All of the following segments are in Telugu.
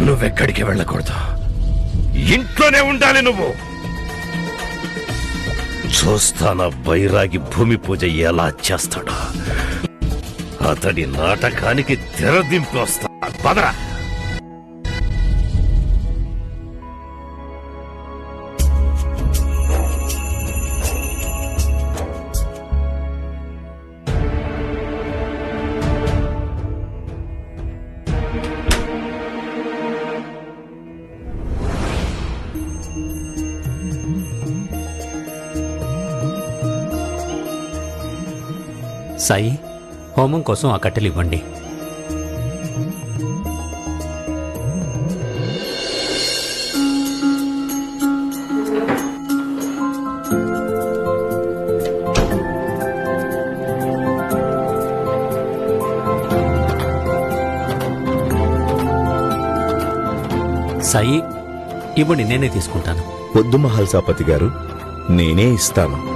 నువ్వెక్కడికి వెళ్ళకూడదు. ఇంట్లోనే ఉండాలి నువ్వు. చూస్తానా బైరాగి భూమి పూజ ఎలా చేస్తాడో. అతడి నాటకానికి తెరదింపి వస్తా పదరా. సాయి హోమం కోసం ఆ కట్టెలు ఇవ్వండి. సాయి ఇవ్వండి నేనే తీసుకుంటాను. వద్దు మహల్సాపతి గారు నేనే ఇస్తాను.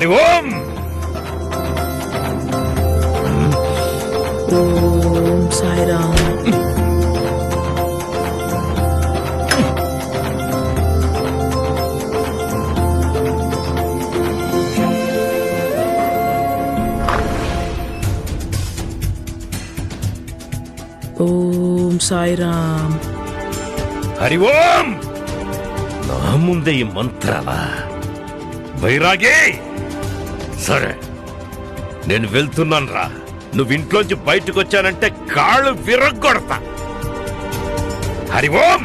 హరి ఓం. ఓం సాయిరామ్. ఓం సాయిరామ్. హరి ఓం. నా ముందే ఈ మంత్రాలా? బైరాగి సరే. నేను వెళ్తున్నాను రా నువ్వు ఇంట్లోంచి బయటకు వచ్చానంటే కాళ్ళు విరగ్గొడతా. హరి ఓం!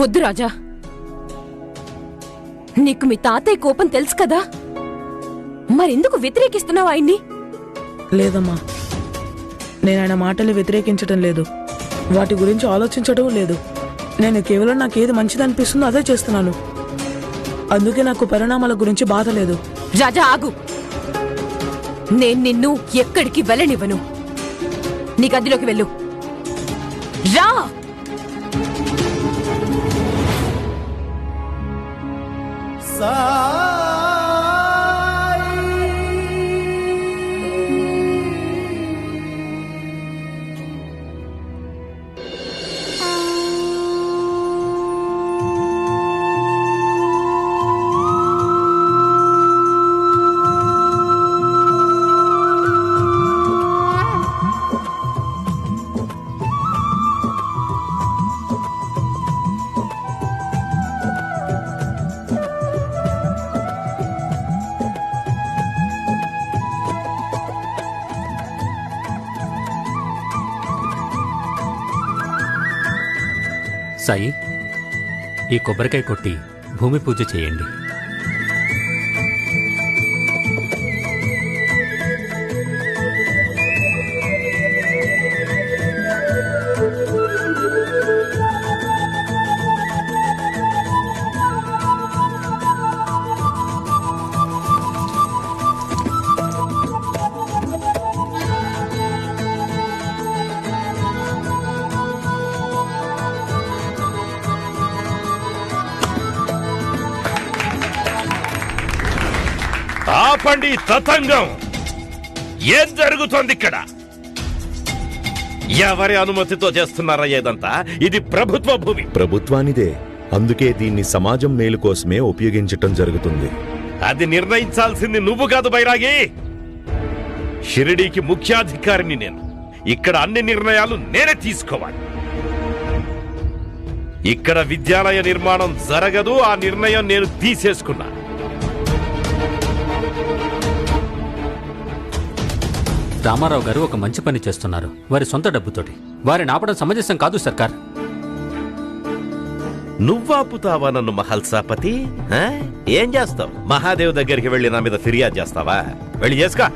వద్దు రాజా. నీకు మీ తాతయ్య కోపం తెలుసు కదా? మరెందుకు వ్యతిరేకిస్తున్నావు ఆయన్ని? లేదమ్మా. నేను ఆయన మాటలు వ్యతిరేకించడం లేదు. వాటి గురించి ఆలోచించడం లేదు. నేను కేవలం నాకేది మంచిది అనిపిస్తుందో అదే చేస్తున్నాను. అందుకే నాకు పరిణామాల గురించి బాధ లేదు. రాజా ఆగు. నేను నిన్ను ఎక్కడికి వెళ్ళనివ్వను. నీ గదిలోకి వెళ్ళు. రా! సాయి ఈ కొబ్బరికాయ కొట్టి భూమి పూజ చేయండి. ఈ తతంగం. ఏం జరుగుతోంది ఇక్కడ? ఎవరి అనుమతితో చేస్తున్నారా ఏదంతా? ఇది ప్రభుత్వ భూమి. ప్రభుత్వానిదే. అందుకే దీన్ని సమాజం మేలు కోసమే ఉపయోగించటం జరుగుతుంది. అది నిర్ణయించాల్సింది నువ్వు కాదు బైరాగి. షిరిడీకి ముఖ్యాధికారిని నేను. ఇక్కడ అన్ని నిర్ణయాలు నేనే తీసుకోవాలి. ఇక్కడ విద్యాలయ నిర్మాణం జరగదు ఆ నిర్ణయం నేను తీసేసుకున్నా రామారావు గారు ఒక మంచి పని చేస్తున్నారు. వారి సొంత డబ్బుతోటి. వారిని ఆపడం సమంజసం కాదు సర్కార్. నువ్వాపుతావా నన్ను మహల్సాపతి? ఆ? ఏం చేస్తావు? మహాదేవ్ దగ్గరికి వెళ్ళి నా మీద ఫిర్యాదు చేస్తావా? వెళ్ళి చేసుకా.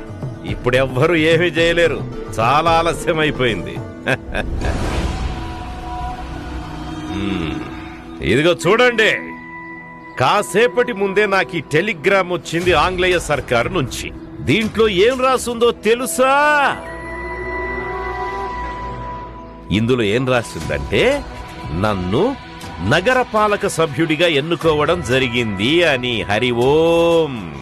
ఇప్పుడెవ్వరూ ఏమీ చేయలేరు. చాలా ఆలస్యం అయిపోయింది మ్మ్. ఇదిగో చూడండి. కాసేపటి ముందే నాకు ఈ టెలిగ్రామ్ వచ్చింది ఆంగ్లేయ సర్కారు నుంచి. దీంట్లో ఏం రాసుందో తెలుసా? ఇందులో ఏం రాసిందంటే నన్ను నగరపాలక సభ్యుడిగా ఎన్నుకోవడం జరిగింది అని. హరి ఓం.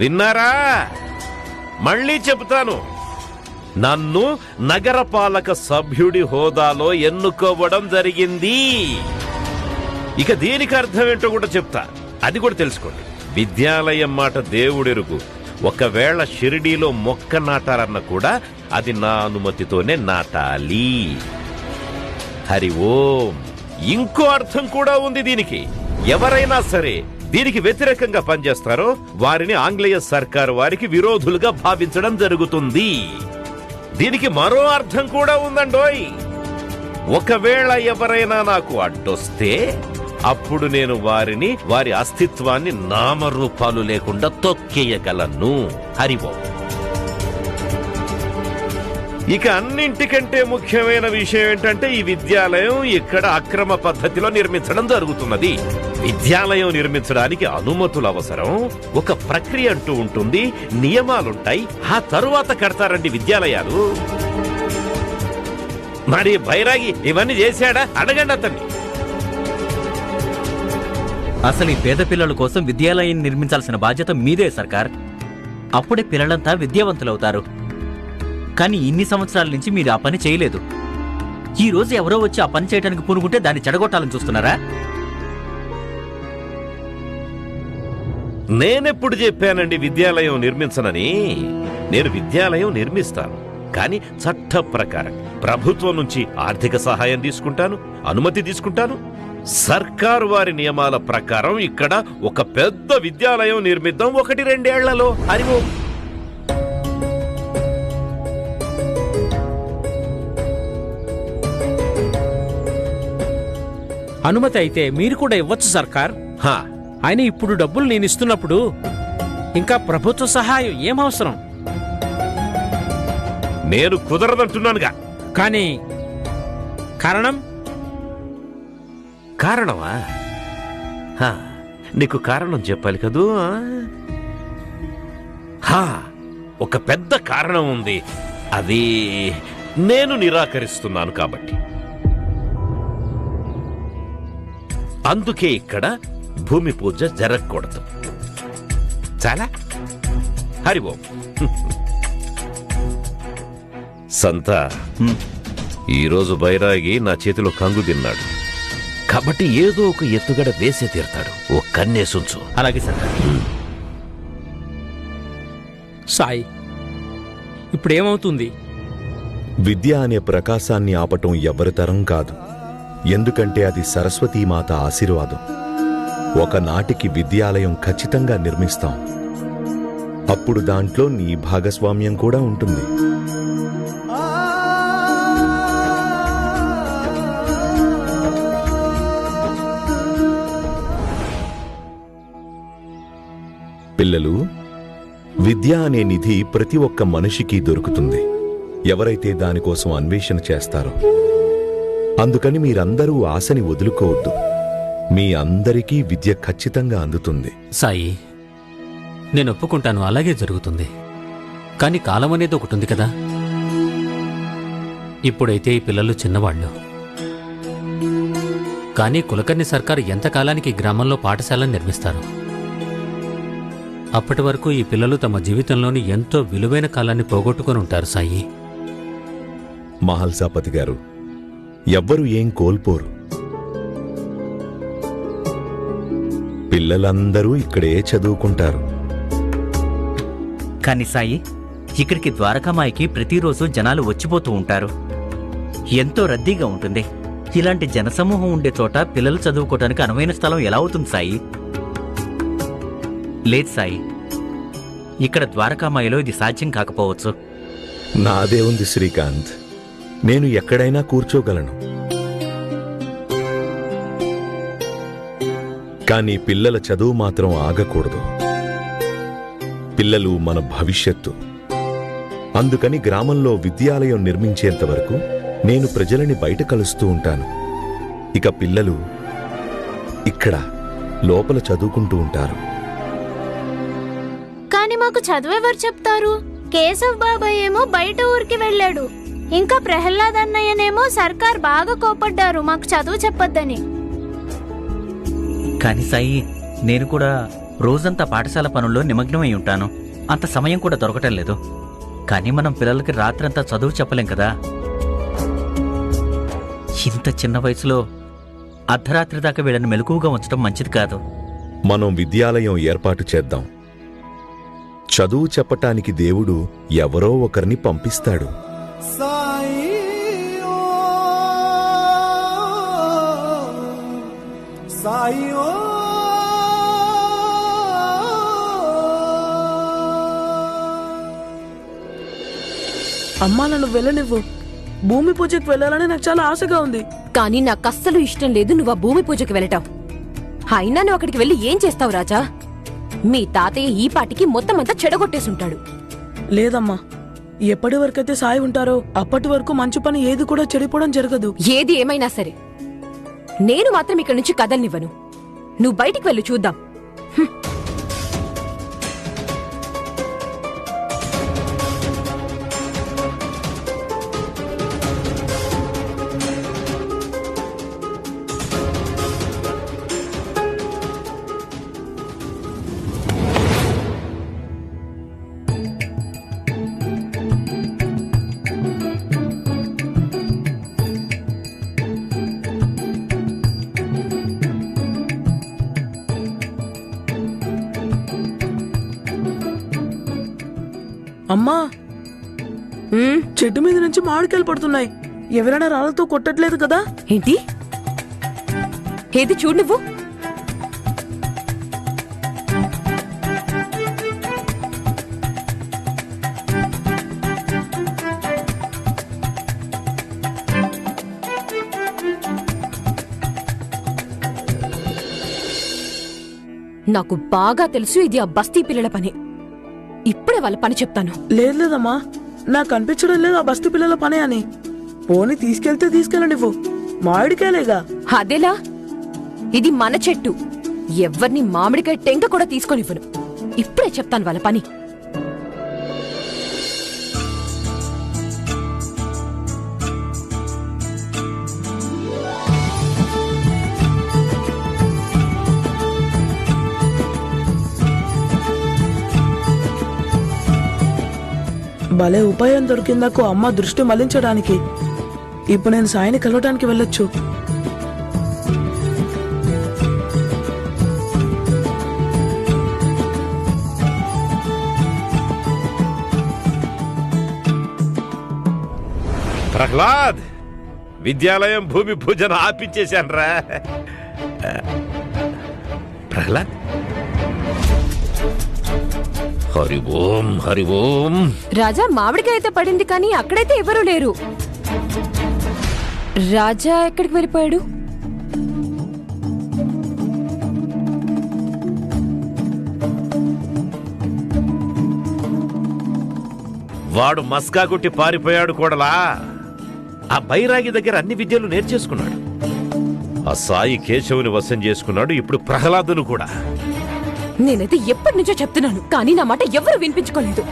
విన్నారా? మళ్ళీ చెబుతాను. నన్ను నగరపాలక సభ్యుడి హోదాలో ఎన్నుకోవడం జరిగింది. ఇక దీనికి అర్థం ఏంటో కూడా చెప్తా. అది కూడా తెలుసుకోండి. విద్యాలయం మాట దేవుడెరుగు. ఒకవేళ షిరిడీలో మొక్క నాటారన్న కూడా అది నా అనుమతితోనే నాటాలి. హరి ఓం. ఇంకో అర్థం కూడా ఉంది దీనికి. ఎవరైనా సరే దీనికి వ్యతిరేకంగా పనిచేస్తారో వారిని ఆంగ్లేయ సర్కారు వారికి విరోధులుగా భావించడం జరుగుతుంది. దీనికి మరో అర్థం కూడా ఉందండోయ్. ఒకవేళ ఎవరైనా నాకు అడ్డొస్తే అప్పుడు నేను వారిని వారి అస్తిత్వాన్ని నామరూపాలు లేకుండా తొక్కేయగలను. హరివో ఇక అన్నింటికంటే ముఖ్యమైన విషయం ఏంటంటే ఈ విద్యాలయం ఇక్కడ అక్రమ పద్ధతిలో నిర్మించడం జరుగుతున్నది. విద్యాలయం నిర్మించడానికి అనుమతులు అవసరం. ఒక ప్రక్రియ అంటూ ఉంటుంది నియమాలుంటాయి. ఆ తరువాత కడతారండి విద్యాలయాలు. మరి బైరాగి ఇవన్నీ చేశాడా? అడగండి అతన్ని. అసలు ఈ పేద పిల్లల కోసం విద్యాలయం నిర్మించాల్సిన బాధ్యత మీదే సర్కార్. అప్పుడే పిల్లలంతా విద్యావంతులవుతారు. కానీ ఇన్ని సంవత్సరాల నుంచి మీరు ఆ పని చేయలేదు. ఈ రోజు ఎవరో వచ్చి ఆ పని చేయడానికి పూనుకుంటే దాన్ని చెడగొట్టాలని చూస్తున్నారా? నేనెప్పుడు చెప్పానండి విద్యాలయం నిర్మించనని? నేను విద్యాలయం నిర్మిస్తాను. కానీ చట్ట ప్రకారం ప్రభుత్వం నుంచి ఆర్థిక సహాయం తీసుకుంటాను అనుమతి తీసుకుంటాను సర్కారు వారి నియమాల ప్రకారం ఇక్కడ ఒక పెద్ద విద్యాలయం నిర్మిద్దాం ఒకటి రెండేళ్ళలో. అరివో అనుమతి అయితే మీరు కూడా ఇవ్వచ్చు సర్కార్. హా. ఆయన ఇప్పుడు డబ్బులు నేను ఇస్తున్నప్పుడు ఇంకా ప్రభుత్వ సహాయం ఏం అవసరం? నేను కుదరదంటున్నానుగా. కానీ కారణం? కారణమా? హా, నీకు కారణం చెప్పాలి కదూ? ఒక పెద్ద కారణం ఉంది. అది నేను నిరాకరిస్తున్నాను కాబట్టి. అందుకే ఇక్కడ భూమి పూజ జరగకూడదు. చాలా? హరి ఓం. సంత. ఈరోజు బైరాగి నా చేతిలో కంగు తిన్నాడు. కాబట్టి ఏదో ఒక ఎత్తుగడ వేసే తీరుతాడు. ఓ కన్నేసుంచు. అలాగే సర్కార్ సాయి ఇప్పుడు ఏమవుతుంది విద్య అనే ప్రకాశాన్ని ఆపటం ఎవరి తరం కాదు. ఎందుకంటే అది సరస్వతీమాత ఆశీర్వాదం. ఒకనాటికి విద్యాలయం ఖచ్చితంగా నిర్మిస్తాం. అప్పుడు దాంట్లో నీ భాగస్వామ్యం కూడా ఉంటుంది. పిల్లలు విద్య అనే నిధి ప్రతి ఒక్క మనిషికి దొరుకుతుంది. ఎవరైతే దానికోసం అన్వేషణ చేస్తారో అందుకని మీరందరూ ఆశని వదులుకోవద్దు. మీ అందరికీ విద్య ఖచ్చితంగా అందుతుంది. సాయి నేను ఒప్పుకుంటాను అలాగే జరుగుతుంది. కానీ కాలం అనేది ఒకటి ఉంది కదా. ఇప్పుడైతే ఈ పిల్లలు చిన్నవాళ్ళు. కానీ కులకర్ణి సర్కారు ఎంతకాలానికి గ్రామంలో పాఠశాలను నిర్మిస్తారు? అప్పటి వరకు ఈ పిల్లలు తమ జీవితంలోని ఎంతో విలువైన కాలాన్ని పోగొట్టుకొని ఉంటారు సాయి. మహల్సాపతి గారు ఎవ్వరు ఏం కోల్పోరు. పిల్లలందరూ ఇక్కడే చదువుకుంటారు. కానీ సాయి ఇక్కడికి ద్వారకామాయికి ప్రతిరోజు జనాలు వచ్చిపోతూ ఉంటారు. ఎంతో రద్దీగా ఉంటుంది. ఇలాంటి జనసమూహం ఉండే చోట పిల్లలు చదువుకోవటానికి అనువైన స్థలం ఎలా అవుతుంది సాయి? లేదు సాయి. ఇక్కడ ద్వారకామాయిలో ఇది సాధ్యం కాకపోవచ్చు. నాదే ఉంది శ్రీకాంత్? నేను ఎక్కడైనా కూర్చోగలను. కానీ పిల్లల చదువు మాత్రం ఆగకూడదు. పిల్లలు మన భవిష్యత్తు. అందుకని గ్రామంలో విద్యాలయం నిర్మించేంత వరకు నేను ప్రజలని బయట కలుస్తూ ఉంటాను. ఇక పిల్లలు ఇక్కడ లోపల చదువుకుంటూ ఉంటారు. మాకు చదువెవరు చెప్తారు? కేశవ్ బాబాయ్ ఏమో బయట ఊరికి వెళ్ళాడు. ఇంకా ప్రహ్లాద్ అన్నయ్యనేమో సర్కార్ బాగా కోపడ్డారు మాకు చదువు చెప్పొద్దని. కానీ సాయి నేను కూడా రోజంతా పాఠశాల పనుల్లో నిమగ్నమై ఉంటాను. అంత సమయం కూడా దొరకటం లేదు. కానీ మనం పిల్లలకి రాత్రంతా చదువు చెప్పలేం కదా. ఇంత చిన్న వయసులో అర్ధరాత్రి దాకా వీళ్ళని మెలకువగా ఉంచడం మంచిది కాదు. మనం విద్యాలయం ఏర్పాటు చేద్దాం. చదువు చెప్పటానికి దేవుడు ఎవరో ఒకరిని పంపిస్తాడు. అమ్మా నన్ను వెళ్ళనివ్వు. భూమి పూజకి వెళ్ళాలని నాకు చాలా ఆశగా ఉంది. కానీ నాకు అస్సలు ఇష్టం లేదు నువ్వు ఆ భూమి పూజకి వెళ్ళటం. అయినా నువ్వు అక్కడికి వెళ్ళి ఏం చేస్తావు రాజా? మీ తాతయ్య ఈ పాటికి మొత్తం అంతా చెడగొట్టేసుంటాడు. లేదమ్మా ఎప్పటి వరకైతే సాయి ఉంటారో అప్పటి వరకు మంచి పని ఏది కూడా చెడిపోవడం జరగదు. ఏది ఏమైనా సరే నేను మాత్రం ఇక్కడి నుంచి కదలనివ్వను. నువ్వు బయటికి వెళ్ళు చూద్దాం. అమ్మా! చెట్టు మీద నుంచి మామిడికాయలు పడుతున్నాయి. ఎవరైనా రాళ్ళతో కొట్టట్లేదు కదా? ఏంటి? ఏది చూడు నువ్వు. నాకు బాగా తెలుసు ఇది ఆ బస్తీ పిల్లల పని. ఇప్పుడే వాళ్ళ పని చెప్తాను. లేదు లేదమ్మా. నాకు కనిపించడం లేదు ఆ బస్తీ పిల్లల పని అని. పోనీ తీసుకెళ్తే తీసుకెళ్ళనివ్వు మామిడికాయలేగా అదేలా? ఇది మన చెట్టు. ఎవ్వరిని మామిడికాయ టెంక కూడా తీసుకొనివ్వను ఇప్పుడే చెప్తాను వాళ్ళ పని. భలే ఉపాయం దొరికిందాకు అమ్మ దృష్టి మళ్ళించడానికి ఇప్పుడు నేను సాయిని కలవటానికి వెళ్ళొచ్చు. ప్రహ్లాద్! విద్యాలయం భూమి పూజను ఆపించేశాన్రా ప్రహ్లాద్! హరి ఓం హరి ఓం రాజా మామిడికాయ అయితే పడింది కానీ అక్కడైతే ఎవరూ లేరు. రాజా ఎక్కడికి వెళ్ళిపోయాడు? వాడు మస్కా కొట్టి పారిపోయాడు కూడలా. ఆ బైరాగి దగ్గర అన్ని విద్యలు నేర్చేసుకున్నాడు. ఆ సాయి కేశవుని వశం చేసుకున్నాడు ఇప్పుడు ప్రహ్లాదును కూడా. నేనైతే ఎప్పటి నుంచో చెప్తున్నాను కానీ నా మాట ఎవరు వినిపించుకోలేదు.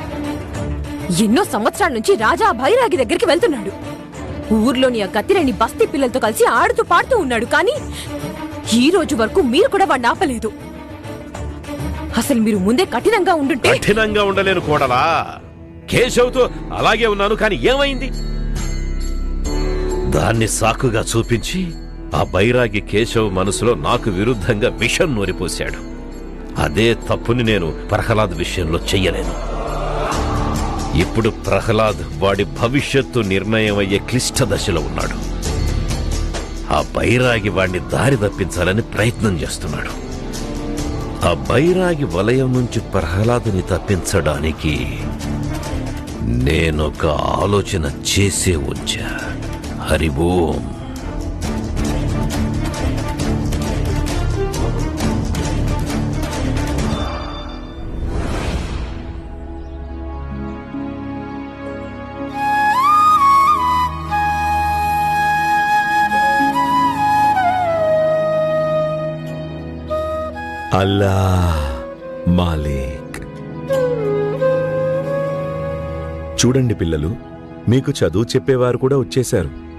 ఎన్నో సంవత్సరాల నుంచి రాజా భైరాగి దగ్గరికి వెళ్తున్నాడు. ఊర్లోని ఆ గతిరేని బస్తీ పిల్లలతో కలిసి ఆడుతూ పాడుతూ ఉన్నాడు కానీ ఈ రోజు వరకు మీరు కూడా వాడిని ఆపలేదు. అసలు మీరు ముందే కఠినంగా ఉండుంటే కఠినంగా ఉండలేను కూడలా. కేశవ్తో అలాగే ఉన్నాను కానీ ఏమైంది? దాన్ని సాకుగా చూపించి ఆ బైరాగి కేశవ్ మనసులో నాకు విరుద్ధంగా విషం నూరిపోశాడు. అదే తప్పుని నేను ప్రహ్లాద్ విషయంలో చెయ్యలేను. ఇప్పుడు ప్రహ్లాద్ వాడి భవిష్యత్తు నిర్ణయం అయ్యే క్లిష్ట దశలో ఉన్నాడు. ఆ బైరాగి వాడిని దారి తప్పించాలని ప్రయత్నం చేస్తున్నాడు. ఆ బైరాగి వలయం నుంచి ప్రహ్లాదుని తప్పించడానికి నేనొక ఆలోచన చేసే వచ్చా. హరి ఓం. అల్లా మాలిక్. చూడండి పిల్లలు మీకు చదువు చెప్పేవారు కూడా వచ్చేశారు.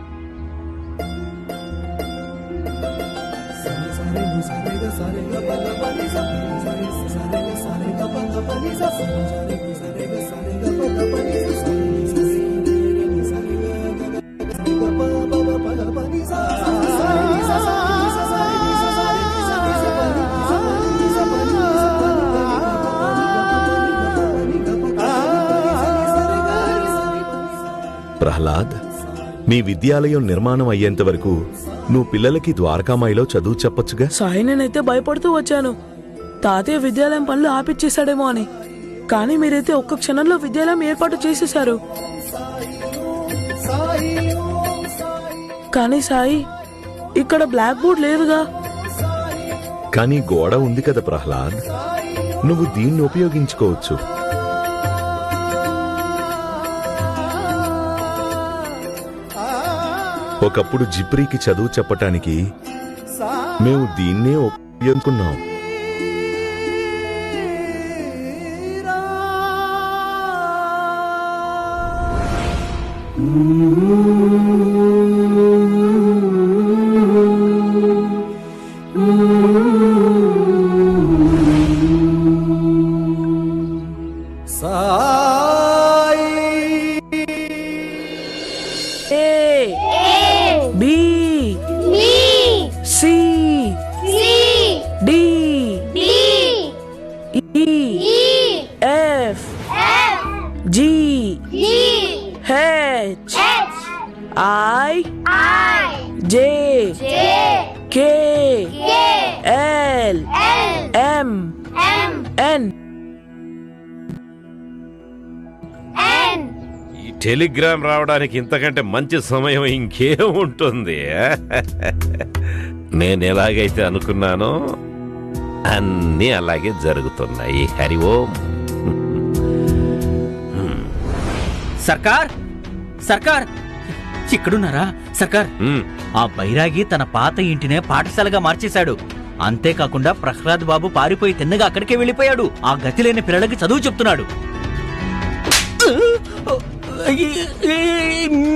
మీ విద్యాలయం నిర్మాణం అయ్యేంత వరకు నువ్వు పిల్లలకి ద్వారకామాయిలో చదువు చెప్పొచ్చుగా? సాయి నేనైతే భయపడుతూ వచ్చాను. తాతయ్య విద్యాలయం పనులు ఆపిచ్చేశాడేమో అని. కానీ మీరైతే ఒక్క క్షణంలో విద్యాలయం ఏర్పాటు చేసేశారు. కానీ సాయి ఇక్కడ బ్లాక్ బోర్డ్ లేదుగా. కానీ గోడ ఉంది కదా ప్రహ్లాద్. నువ్వు దీన్ని ఉపయోగించుకోవచ్చు. ఒకప్పుడు జిప్రీకి చదువు చెప్పటానికి మేము దీన్నే అనుకున్నాం Mm-hmm. టెలిగ్రామ్ రావడానికి ఇంతకంటే మంచి సమయం ఇంకేం ఉంటుంది నేను ఎలాగైతే అనుకున్నానో అన్నీ అలాగే జరుగుతున్నాయి. హరి ఓం. సర్కార్! సర్కార్! ఇక్కడున్నారా? సర్కార్! ఆ బైరాగి తన పాత ఇంటినే పాఠశాలగా మార్చేశాడు. అంతేకాకుండా ప్రహ్లాద్ బాబు పారిపోయి తిన్నగా అక్కడికే వెళ్ళిపోయాడు. ఆ గతి లేని పిల్లలకి చదువు చెప్తున్నాడు.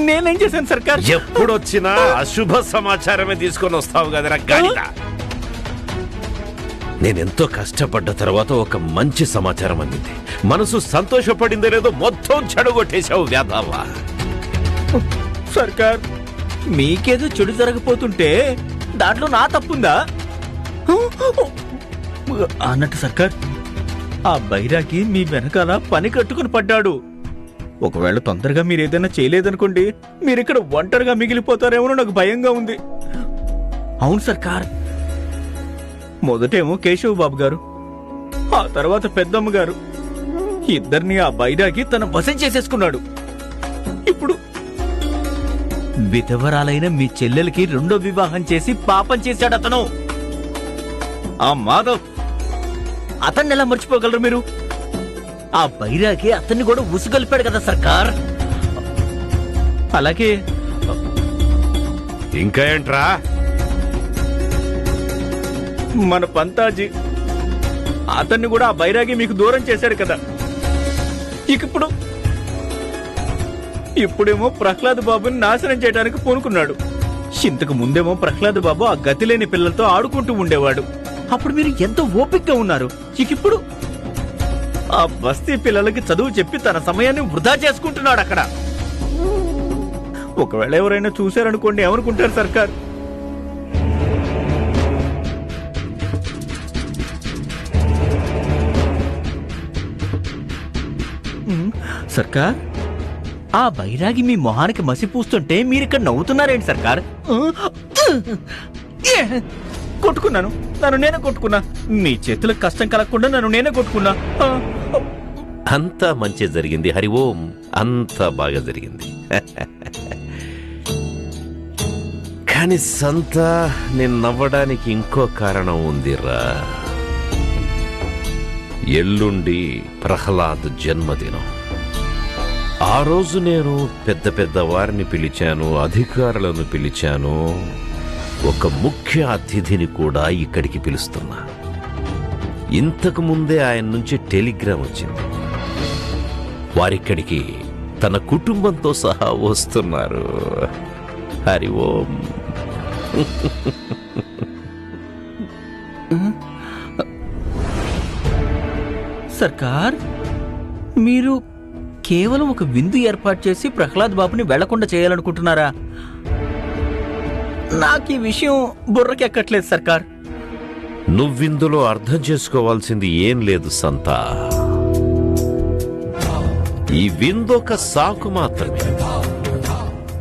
నేనేం చేశాను సర్కార్ ఎప్పుడొచ్చినా అశుభ సమాచారమే తీసుకొని వస్తావు కదరా గాడిద. నేనెంతో కష్టపడ్డ తర్వాత ఒక మంచి సమాచారం అందింది. మనసు సంతోషపడిందో లేదో మొత్తం చెడగొట్టేశావు వ్యాధావా సర్కార్ మీకేదో చెడు జరగపోతుంటే దాంట్లో నా తప్పుందా? అన్నట్టు సర్కార్ ఆ బైరాకి మీ వెనకాల పని కట్టుకుని పడ్డాడు. ఒకవేళ తొందరగా మీరు ఏదైనా చేయలేదనుకోండి మీరు ఇక్కడ ఒంటరిగా మిగిలిపోతారేమో నాకు భయంగా ఉంది. అవును సర్కార్ మొదటేమో కేశవ్ బాబు గారు ఆ తర్వాత పెద్దమ్మ గారు. ఇద్దరిని ఆ బైరాగి తన వశం చేసేసుకున్నాడు. ఇప్పుడు విధవరాలైన మీ చెల్లెలకి రెండో వివాహం చేసి పాపం చేశాడు అతను. ఆ మాధవ్ అతన్ని ఎలా మర్చిపోగలరు మీరు? ఆ బైరాకి అతన్ని కూడా ఉసుగొలిపాడు కదా సర్కార్. అలాగే. ఇంకా ఏంట్రా? మన పంతాజీ అతన్ని కూడా ఆ బైరాగి మీకు దూరం చేశాడు కదా. ఇక ఇప్పుడు ఇప్పుడేమో ప్రహ్లాద్ బాబుని నాశనం చేయడానికి పూనుకున్నాడు. ఇంతకు ముందేమో ప్రహ్లాద్ బాబు ఆ గతి లేని పిల్లలతో ఆడుకుంటూ ఉండేవాడు. అప్పుడు మీరు ఎంతో ఓపికగా ఉన్నారు. ఇక ఇప్పుడు ఆ బస్తీ పిల్లలకి చదువు చెప్పి తన సమయాన్ని వృధా చేసుకుంటున్నాడు అక్కడ. ఒకవేళ ఎవరైనా చూశారనుకోండి ఏమనుకుంటారు సర్కార్? సర్కార్? ఆ బైరాగి మీ మొహానికి మసి పూస్తుంటే మీరిక్కడ నవ్వుతున్నారేంటి సర్కార్? కొట్టుకున్నాను. నన్ను నేనే కొట్టుకున్నా. మీ చేతులకు కష్టం కలగకుండా నన్ను నేనే కొట్టుకున్నా. ఆ, అంతా మంచి జరిగింది హరి ఓం. అంతా బాగా జరిగింది. కానీ సంత నేను నవ్వడానికి ఇంకో కారణం ఉందిరా. ఎల్లుండి ప్రహ్లాద్ జన్మదినం. ఆ రోజు నేను పెద్ద పెద్ద వారిని పిలిచాను అధికారులను పిలిచాను. ఒక ముఖ్య అతిథిని కూడా ఇక్కడికి పిలుస్తున్నా. ఇంతకు ముందే ఆయన నుంచి టెలిగ్రామ్ వచ్చింది. వారిక్కడికి తన కుటుంబంతో సహా వస్తున్నారు. హరి ఓం. సర్కార్ మీరు కేవలం ఒక విందు ఏర్పాటు చేసి ప్రహ్లాద్ బాబుని వెళ్ళకుండా చేయాలనుకుంటున్నారా? నాకు ఈ విషయం బుర్రకెక్కట్లేదు సర్కార్. నువ్విందులో అర్థం చేసుకోవాల్సింది ఏం లేదు సంత. ఈ విందొక సాకు మాత్రమే.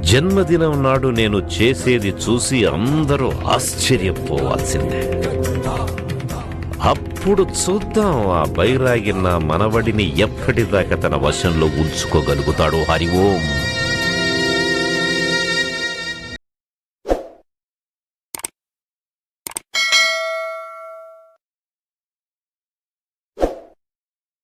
జన్మదినం నాడు నేను చేసేది చూసి అందరూ ఆశ్చర్యపోవాల్సిందే. అప్పుడు చూద్దాం ఆ బైరాగిన మనవడిని ఎప్పటిదాకా తన వశంలో ఉంచుకోగలుగుతాడో హరి ఓం.